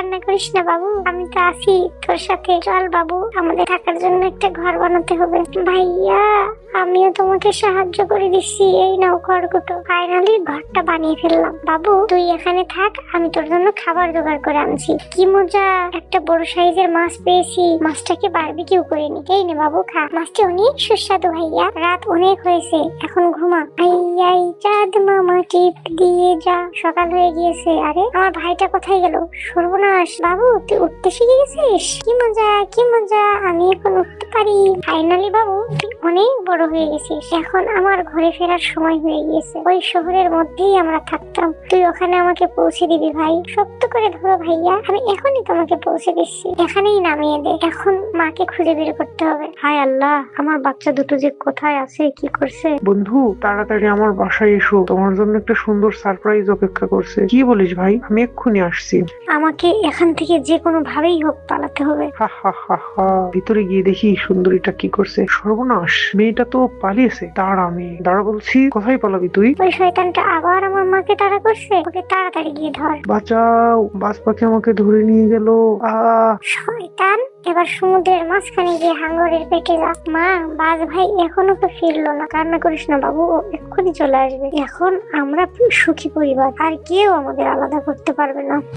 কান্না করিস না বাবু, আমি তো আছি তোর সাথে। চল বাবু, আমাদের থাকার জন্য একটা ঘর বানাতে হবে। ভাইয়া, আমিও তোমাকে সাহায্য করে দিচ্ছি। এই নাও খড়কুটো। ফাইনালি ঘরটা বানিয়ে ফেললাম। বাবু, তুই এখানে থাক, আমি তোর জন্য খাবার জোগাড় করে আনছি। কি মজা! একটা বড় সাইজের মাছ পেয়েছি। মাছটাকে বারবিকিউ করে নি। এই নে বাবু, খা। মাছটি অনেক সুস্বাদু ভাইয়া। রাত অনেক হয়েছে, এখন ঘুমা। চাঁদ মামা টিপ দিয়ে যা, সকাল হয়ে গিয়েছে। আরে, আমার ভাইটা কোথায় গেল? সর্বনাশ। বাবু, তুই উঠতে শিখে গেছিস? কি মজা কি মজা। আমি এখন পারি ফাইনালি বাবু তুই অনেক বড় হয়ে গেছিস। এখন আমার ঘরে ফেরার সময় হয়ে গিয়েছে। ওই শহরের মধ্যেই আমরা থাকতাম। তুই ওখানে আমাকে পৌঁছে দিবি ভাই। শক্ত করে ধরো ভাইয়া। আমি এখনই তোমাকে পৌঁছে দিচ্ছি। এখানেই নামিয়ে দে। এখন মাকে খুঁজে বের করতে হবে। হায় আল্লাহ আমার বাচ্চা দুটো যে কোথায় আছে কি করছে? বন্ধু তাড়াতাড়ি আমার বাসায় এসো। তোমার জন্য একটা সুন্দর সারপ্রাইজ অপেক্ষা করছে। কি বলিস ভাই? আমি এক্ষুনি আসছি। আমাকে এখান থেকে যে কোনো ভাবেই হোক পালাতে হবে। হা হা হা হা। ভিতরে গিয়ে দেখি সুন্দরীটা কি করছে? সর্বনাশ মেয়েটা তো পালিয়েছে। দাঁড়া মেয়ে দাঁড়া বলছি কোথায় পালাবি তুই? ওই শয়তানটা আবার আমার মাকে তাড়া করছে। ওকে তাড়াতাড়ি গিয়ে ধর। বাঁচাও বাস পাখি আমাকে ধরে নিয়ে গেল। আহ শয়তান এবার সমুদ্রের মাঝখানে গিয়ে হাঙ্গরের পেটে যা। মা বাজ ভাই এখনও তো ফিরলো না। কান্না করিস না বাবু ও এক্ষুনি চলে আসবে। এখন আমরা সুখী পরিবার আর কেউ আমাদের আলাদা করতে পারবে না।